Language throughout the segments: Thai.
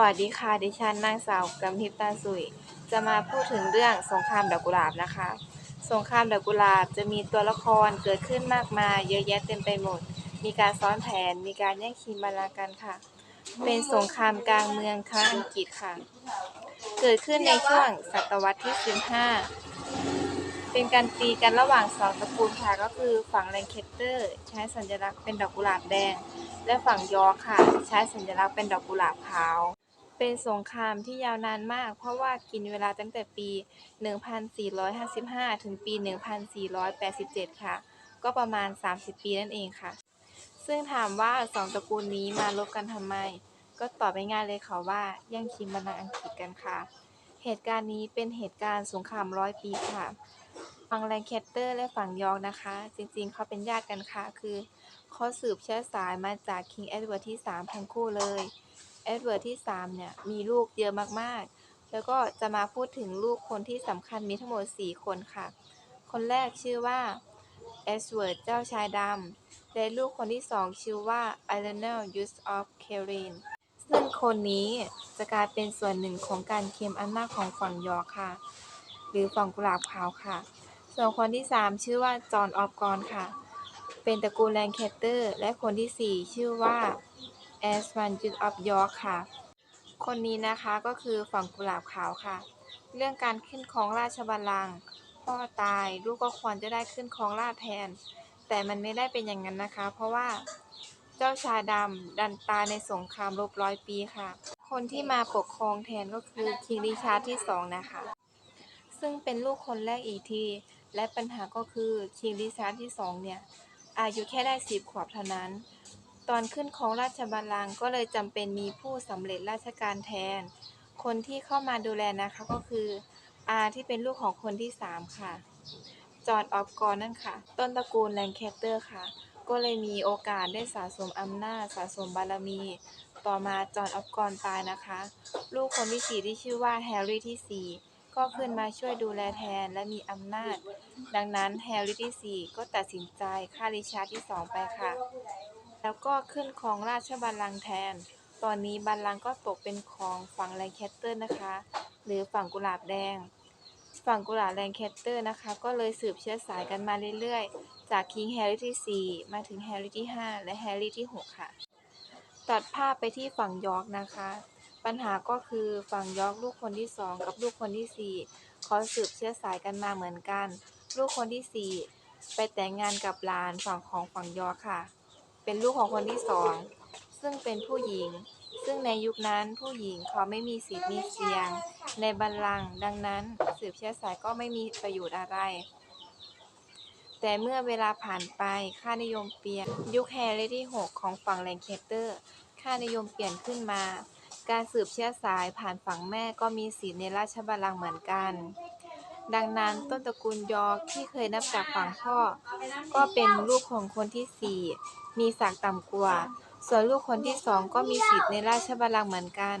วัสดีค่ะ ดิฉันนางสาวกำทิพตาสุย จะมาพูดถึงเรื่องสงครามดอกกุหลาบนะคะ สงครามดอกกุหลาบจะมีตัวละครเกิดขึ้นมากมายเยอะแยะเต็มไปหมด มีการซ้อนแผน มีการแย่งชิงบัลลังก์กันค่ะ เป็นสงครามกลางเมืองครั้งอังกฤษค่ะ เกิดขึ้นในช่วงศตวรรษที่ 15 เป็นการตีกันระหว่างสองตระกูลค่ะ ก็คือฝั่งแรงเคสเตอร์ ใช้สัญลักษณ์เป็นดอกกุหลาบแดงและฝั่งยอค่ะ ใช้สัญลักษณ์เป็นดอกกุหลาบขาว เป็นสงครามที่ยาวนานมาก เพราะว่ากินเวลาตั้งแต่ปี 1455 ถึงปี 1487 ค่ะ ก็ประมาณ 30 ปีนั่นเองค่ะ ซึ่งถามว่าสองตระกูลนี้มารบกันทำไม ก็ตอบง่ายๆเลยค่ะว่าแย่งชิงบัลลังก์อังกฤษกันค่ะ เหตุการณ์นี้เป็นเหตุการณ์สงครามร้อยปีค่ะฝั่งแลงแคสเตอร์และฝั่งยอร์กนะคะ จริงๆเขาเป็นญาติกันค่ะ คือเขาสืบเชื้อสายมาจากคิงเอ็ดเวิร์ดที่3ทั้งคู่เลย เอ็ดเวิร์ดที่3เนี่ยมีลูกเยอะมากๆ แล้วก็จะมาพูดถึงลูกคนที่สำคัญมีทั้งหมด 4 คนค่ะ คนแรกชื่อว่าเอสเวิร์ดเจ้าชายดำและลูกคนที่ 2 ชื่อว่าไอเลนเนลยูสออฟเครินซึ่งคนนี้จะกลายเป็นส่วนหนึ่งของการเคลมอำนาจของฝั่งยอร์ค่ะ หรือฝั่งกุหลาบขาวค่ะ ส่วนคนที่ 3 ชื่อว่าจอห์นออฟกอนค่ะ เป็นตระกูลแลงแคสเตอร์ และคนที่ 4 ชื่อว่า แอสวันจูดออฟยอร์ค่ะ คนนี้นะคะก็คือฝั่งกุหลาบขาวค่ะ เรื่องการขึ้นครองราชบัลลังก์พ่อตายลูกก็ควรจะได้ขึ้นครองราชแทน แต่มันไม่ได้เป็นอย่างนั้นนะคะ เพราะว่าเจ้าชายดำดันตายในสงครามรบร้อยปีค่ะ คนที่มาปกครองแทนก็คือคิงริชาร์ดที่สองนะคะ ซึ่งเป็นลูกคนแรกอีกที และปัญหาก็คือคิงริชาร์ดที่สองเนี่ยอายุแค่ได้สิบขวบเท่านั้น ตอนขึ้นของราชบัลลังก์ก็เลยจำเป็นมีผู้สำเร็จราชการแทน คนที่เข้ามาดูแลนะคะก็คืออาที่เป็นลูกของคนที่สามค่ะ จอห์นออฟกอนนั่นค่ะ ต้นตระกูลแลงแคสเตอร์ค่ะ ก็เลยมีโอกาสได้สะสมอำนาจสะสมบารมี ต่อมาจอห์นออฟกอนตายนะคะ ลูกคนที่สี่ที่ชื่อว่าแฮร์รี่ที่สี่ก็ขึ้นมาช่วยดูแลแทนและมีอำนาจ ดังนั้นแฮร์รี่ที่สี่ก็ตัดสินใจฆ่าริชาร์ดที่สองไปค่ะ แล้วก็ขึ้นของราชบัลลังก์แทน ตอนนี้บัลลังก์ก็ตกเป็นของฝั่งแลงแคสเตอร์นะคะ หรือฝั่งกุหลาบแดง ฝั่งกุหลาบแลงแคสเตอร์นะคะ ก็เลยสืบเชื้อสายกันมาเรื่อยๆ จากคิงแฮร์รี่ที่ 4 มาถึงแฮร์รี่ที่ 5 และแฮร์รี่ที่ 6 ค่ะ ตัดภาพไปที่ฝั่งยอร์กนะคะ ปัญหาก็คือฝั่งยอร์กลูกคนที่ 2 กับลูกคนที่ 4 เขาสืบเชื้อสายกันมาเหมือนกัน ลูกคนที่ 4 ไปแต่งงานกับหลานฝั่งของฝั่งยอร์กค่ะ เป็นลูกของคนที่2ซึ่งเป็นผู้หญิง ซึ่งในยุคนั้นผู้หญิงเขาไม่มีสิทธิ์มีเสียง ในบัลลังก์ดังนั้นสืบเชื้อสายก็ไม่มีประโยชน์อะไร แต่เมื่อเวลาผ่านไปค่านิยมเปลี่ยนยุคแฮร์รี่ที่ 6 ของฝั่งแลงเคสเตอร์ ค่านิยมเปลี่ยนขึ้นมา การสืบเชื้อสายผ่านฝั่งแม่ก็มีสิทธิ์ในราชบัลลังก์เหมือนกัน ดังนั้นต้นตระกูลยอที่เคยนับจากฝั่งพ่อ ก็เป็นลูกของคนที่4มีศักดิ์ต่ำกว่า ส่วนลูกคนที่สองก็มีสิทธิ์ในราชบัลลังก์เหมือนกัน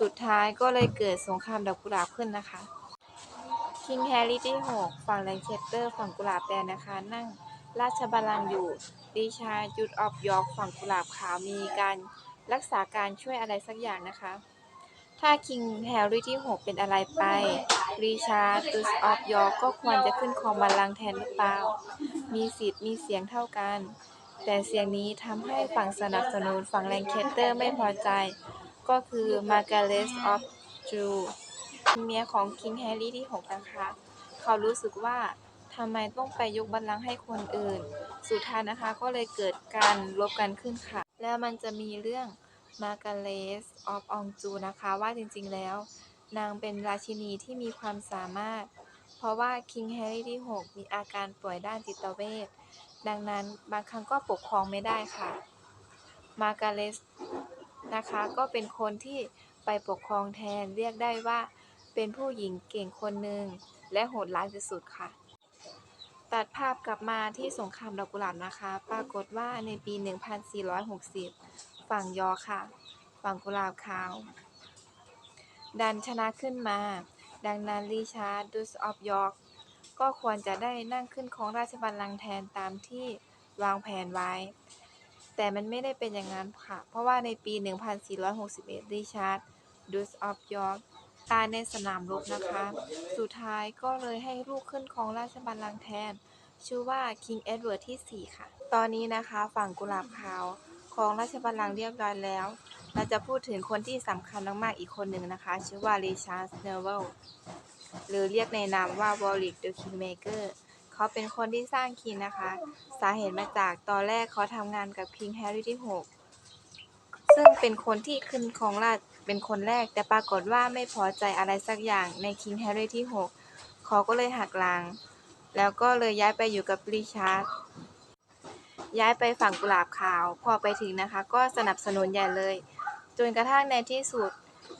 สุดท้ายก็เลยเกิดสงครามดอกกุหลาบขึ้นนะคะคิงแฮร์รี่ที่6ฝั่งแลงเคสเตอร์ฝั่งกุหลาบแดงนะคะ นั่งราชบัลลังก์อยู่ดิชาจูดออฟยอร์กฝั่งกุหลาบขาวมีการรักษาการช่วยอะไรสักอย่างนะคะ ถ้าคิงแฮร์รี่ที่ 6 เป็นอะไรไปริชาร์ดจูดออฟยอร์ก็ควรจะขึ้นครองบัลลังก์แทนหรือเปล่า มีสิทธิ์มีเสียงเท่ากัน แต่เสียงนี้ทำให้ฝั่งสนับสนุนฝั่งแลงเคสเตอร์ไม่พอใจ ก็คือมาร์กาเรตออฟจูเมียของคิงแฮร์รี่ที่ 6 นะคะ เขารู้สึกว่าทำไมต้องไปยกบัลลังก์ให้คนอื่น สุดท้ายนะคะก็เลยเกิดการลบกันขึ้นค่ะ แล้วมันจะมีเรื่อง มาร์กาเรตออฟองจูนะคะว่าจริงๆแล้ว นางเป็นราชินีที่มีความสามารถ เพราะว่าคิงแฮร์รี่ที่ 6 มีอาการป่วยด้านจิตเวชดังนั้นบางครั้งก็ปกครองไม่ได้ค่ะ มาร์กาเรตนะคะก็เป็นคนที่ไปปกครองแทนเรียกได้ว่าเป็นผู้หญิงเก่งคนหนึ่งและโหดร้ายที่สุดค่ะ ตัดภาพกลับมาที่สงครามดอกกุหลาบนะคะ ปรากฏว่าในปี 1460 ฝั่งยอค่ะ ฝั่งกุหลาบขาว ดันชนะขึ้นมา ดังนั้นริชาร์ดดูสออฟยอร์กก็ควรจะได้นั่งขึ้นของราชบัลลังก์แทนตามที่วางแผนไว้ แต่มันไม่ได้เป็นอย่างนั้นค่ะ เพราะว่าในปี 1461 ริชาร์ดดูสออฟยอร์กตายในสนามรบนะคะ สุดท้ายก็เลยให้ลูกขึ้นครองราชบัลลังก์แทน ชื่อว่าคิงเอ็ดเวิร์ดที่ 4 ค่ะ ตอนนี้นะคะฝั่งกุหลาบขาว ครองราชบัลลังก์เรียบร้อยแล้ว เราจะพูดถึงคนที่สำคัญมากๆอีกคนหนึ่งนะคะ ชื่อว่าริชาร์ดเนเวลหรือเรียกในนามว่าวอลลิกเดอะคิงเมเกอร์เขาเป็นคนที่สร้างคิงนะคะ สาเหตุมาจากตอนแรกเขาทำงานกับคิงแฮร์รี่ที่ 6 ซึ่งเป็นคนที่ขึ้นครองราชเป็นคนแรก แต่ปรากฏว่าไม่พอใจอะไรสักอย่างในคิงแฮร์รี่ที่ 6 เขาก็เลยหักหลัง แล้วก็เลยย้ายไปอยู่กับริชาร์ด ย้ายไปฝั่งกุหลาบขาว พอไปถึงนะคะ ก็สนับสนุนใหญ่เลย จนกระทั่งในที่สุด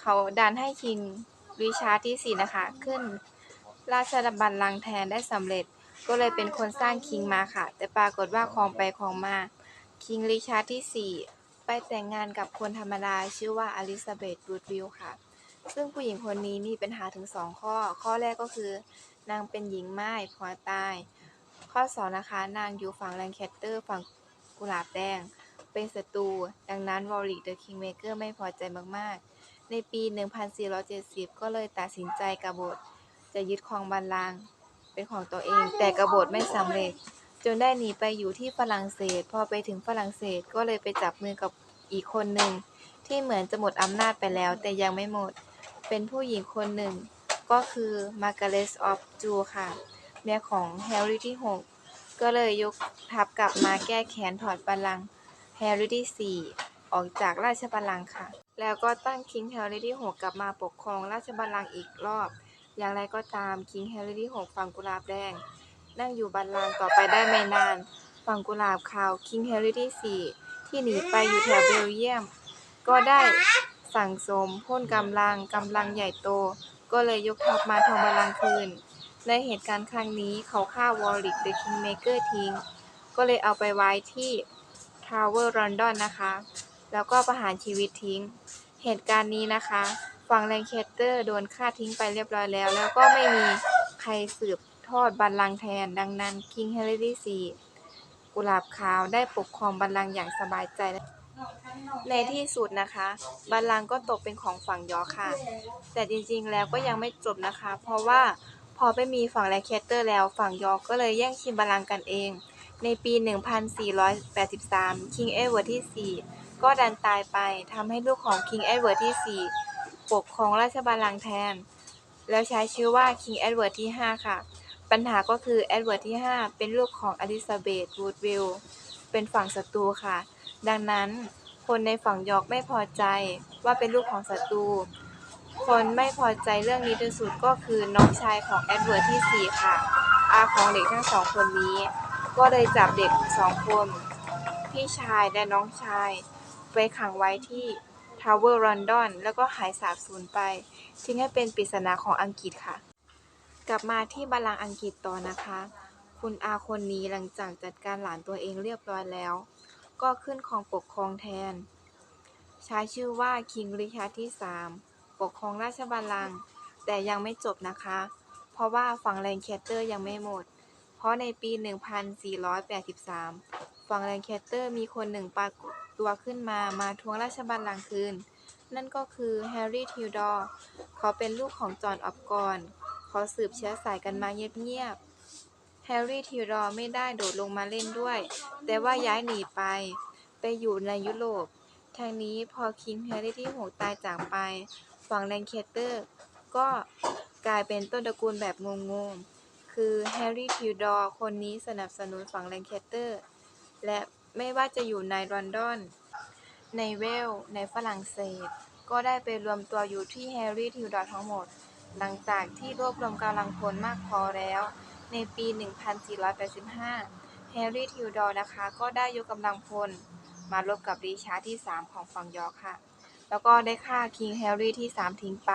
เขาดันให้คิงริชาร์ดที่4นะคะ ขึ้น ราชบัลลังก์แทนได้สำเร็จ ก็เลยเป็นคนสร้างคิงมาค่ะ แต่ปรากฏว่าครองไปครองมาคิงริชาร์ดที่4ไปแต่งงานกับคนธรรมดาชื่อว่าอลิซาเบธรูดวิลค่ะ ซึ่งผู้หญิงคนนี้มีปัญหาถึง2ข้อ ข้อแรกก็คือนางเป็นหญิงไม้ผัวตาย ข้อ2นะคะ นางอยู่ฝั่งแลงแคสเตอร์ ฝั่งกุหลาบแดง เป็นศัตรู ดังนั้นวอลลิกเดอะคิงเมเกอร์ไม่พอใจมากๆ ในปี 1470 ก็เลยตัดสินใจกบฏ จะยึดครองบัลลังก์เป็นของตัวเอง แต่กบฏไม่สำเร็จ จนได้หนีไปอยู่ที่ฝรั่งเศส พอไปถึงฝรั่งเศสก็เลยไปจับมือกับอีกคนหนึ่งที่เหมือนจะหมดอำนาจไปแล้ว แต่ยังไม่หมด เป็นผู้หญิงคนหนึ่ง ก็คือมาร์กาเร็ตออฟจูค่ะ เมียของแฮร์รี่ที่6ก็เลยยกทัพกลับมาแก้แค้นถอดบัลลังก์แฮร์รี่ที่4ออกจากราชบัลลังก์ค่ะ แล้วก็ตั้งคิงแฮร์รี่ที่6กลับมาปกครองราชบัลลังก์อีกรอบ อย่างไรก็ตามคิงแฮร์รี่ที่6ฝั่งกุหลาบแดง นั่งอยู่บัลลังก์ต่อไปได้ไม่นานฝั่งกุหลาบขาวคิงแฮร์รี่ที่4ที่หนีไปอยู่แถวเบลเยียม ก็ได้สั่งสมพ่นกำลังกำลังใหญ่โต ก็เลยยกทัพมาทวงบัลลังก์คืน ในเหตุการณ์ครั้งนี้เขาฆ่าวอลลิกเดอะคิงเมเกอร์ทิ้ง ก็เลยเอาไปไว้ที่ทาวเวอร์ลอนดอนนะคะ แล้วก็ประหารชีวิตทิ้ง เหตุการณ์นี้นะคะ ฝั่งแลงแคสเตอร์โดนฆ่าทิ้งไปเรียบร้อยแล้ว แล้วก็ไม่มีใครสืบทอดบัลลังก์แทน ดังนั้นคิงแฮร์รี่ที่4กุหลาบขาวได้ปกครองบัลลังก์อย่างสบายใจ ในที่สุดนะคะ บัลลังก์ก็ตกเป็นของฝั่งยอค่ะ แต่จริงๆแล้วก็ยังไม่จบนะคะ เพราะว่า พอไปมีฝั่งแลงแคสเตอร์แล้วฝั่งยอร์กก็เลยแย่งชิงบัลลังก์กันเอง ในปี 1483 คิงเอ็ดเวิร์ดที่ 4 ก็ดันตายไปทำให้ลูกของคิงเอ็ดเวิร์ดที่ 4 ปกครองราชบัลลังก์แทน แล้วใช้ชื่อว่าคิงเอ็ดเวิร์ดที่ 5 ค่ะ ปัญหาก็คือเอ็ดเวิร์ดที่ 5 เป็นลูกของอลิซาเบธวูดวิลเป็นฝั่งศัตรูค่ะ ดังนั้นคนในฝั่งยอร์กไม่พอใจว่าเป็นลูกของศัตรู คนไม่พอใจเรื่องนี้ที่สุดก็คือน้องชายของแอดเวิร์ดที่ 4 ค่ะอาของเด็กทั้งสองคนนี้ ก็เลยจับเด็กสองคน พี่ชายและน้องชาย ไปขังไว้ที่ทาวเวอร์ลอนดอนแล้วก็หายสาบสูญไป ทิ้งให้เป็นปริศนาของอังกฤษค่ะ กลับมาที่บัลลังก์อังกฤษต่อนะคะ คุณอาคนนี้หลังจากจัดการหลานตัวเองเรียบร้อยแล้ว ก็ขึ้นครองปกครองแทน ใช้ชื่อว่าคิงริชาร์ดที่ 3 ปกครองราชบัลลังก์แต่ยังไม่จบนะคะ เพราะว่าฝั่งแลงแคสเตอร์ยังไม่หมด เพราะในปี 1483 ฝั่งแลงแคสเตอร์มีคนหนึ่งปรากฏตัวขึ้นมามาทวงราชบัลลังก์คืน นั่นก็คือแฮร์รี่ทิวดอร์เขาเป็นลูกของจอห์นออฟกอนเขาสืบเชื้อสายกันมาเงียบๆแฮร์รี่ทิวดอร์ไม่ได้โดดลงมาเล่นด้วย แต่ว่าย้ายหนีไป ไปอยู่ในยุโรปทางนี้พอคิงแฮร์รี่ที่6ตายจากไป ฝั่งแลงแคสเตอร์ ก็กลายเป็นต้นตระกูลแบบงงๆ คือแฮร์รี่ทิวดอร์คนนี้สนับสนุนฝั่งแลงแคสเตอร์ และไม่ว่าจะอยู่ในลอนดอน ในเวล ในฝรั่งเศส ก็ได้ไปรวมตัวอยู่ที่แฮร์รี่ทิวดอร์ทั้งหมด หลังจากที่รวบรวมกำลังพลมากพอแล้ว ในปี 1485 แฮร์รี่ทิวดอร์นะคะ ก็ได้ยกกำลังพลมารบกับริชาร์ดที่ 3 ของฝั่งยอร์ค่ะ แล้วก็ได้ฆ่าคิงแฮร์รี่ที่3ทิ้งไป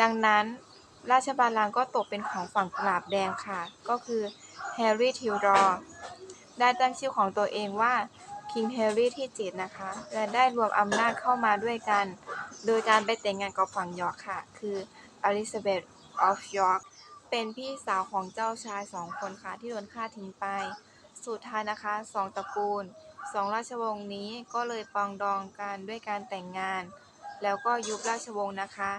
ดังนั้นราชบัลลังก์ก็ตกเป็นของฝั่งกลาบแดงค่ะ ก็คือแฮร์รี่ทิวดอร์ได้ตั้งชื่อของตัวเองว่าคิงแฮร์รี่ที่7นะคะ และได้รวมอำนาจเข้ามาด้วยกัน โดยการไปแต่งงานกับฝั่งยอร์กค่ะ คืออลิซาเบธออฟยอร์กเป็นพี่สาวของเจ้าชายสองคนค่ะที่โดนฆ่าทิ้งไป สุดท้ายนะคะสองตระกูล สองราชวงศ์นี้ก็เลยปองดองกันด้วยการแต่งงาน แล้วก็ยุบราชวงศ์นะคะ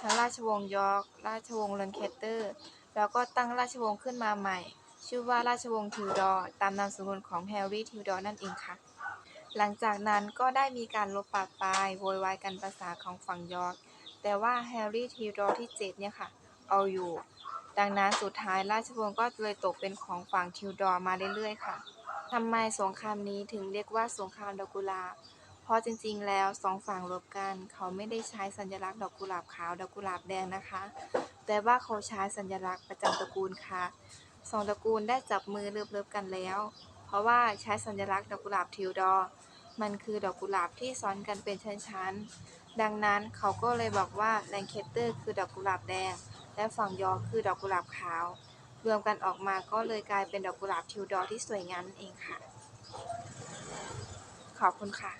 ทั้งราชวงศ์ยอร์กราชวงศ์ลันแคเตอร์ แล้วก็ตั้งราชวงศ์ขึ้นมาใหม่ ชื่อว่าราชวงศ์ทิวดอร์ตามนามสกุลของแฮร์รี่ทิวดอร์นั่นเองค่ะ หลังจากนั้นก็ได้มีการลบปราบปายโวยวายกันภาษาของฝั่งยอร์กแต่ว่าแฮร์รี่ทิวดอร์ที่7เนี่ยค่ะ เอาอยู่ ดังนั้นสุดท้ายราชวงศ์ก็เลยตกเป็นของฝั่งทิวดอร์มาเรื่อยๆค่ะ ทำไมสงครามนี้ถึงเรียกว่าสงครามดอกกุหลาบ เพราะจริงๆ แล้วสองฝั่งรบกัน เขาไม่ได้ใช้สัญลักษณ์ดอกกุหลาบขาวดอกกุหลาบแดงนะคะ แต่ว่าเขาใช้สัญลักษณ์ประจำตระกูลค่ะสองตระกูลได้จับมือเลิบๆกันแล้ว เพราะว่าใช้สัญลักษณ์ดอกกุหลาบทิวดอ มันคือดอกกุหลาบที่ซ้อนกันเป็นชั้นๆ ดังนั้นเขาก็เลยบอกว่าแลงเคสเตอร์คือดอกกุหลาบแดง และฝั่งยอคือดอกกุหลาบขาว รวมกันออกมาก็เลยกลายเป็นดอกกุหลาบทิวดอร์ที่สวยงามนั่นเองค่ะ ขอบคุณค่ะ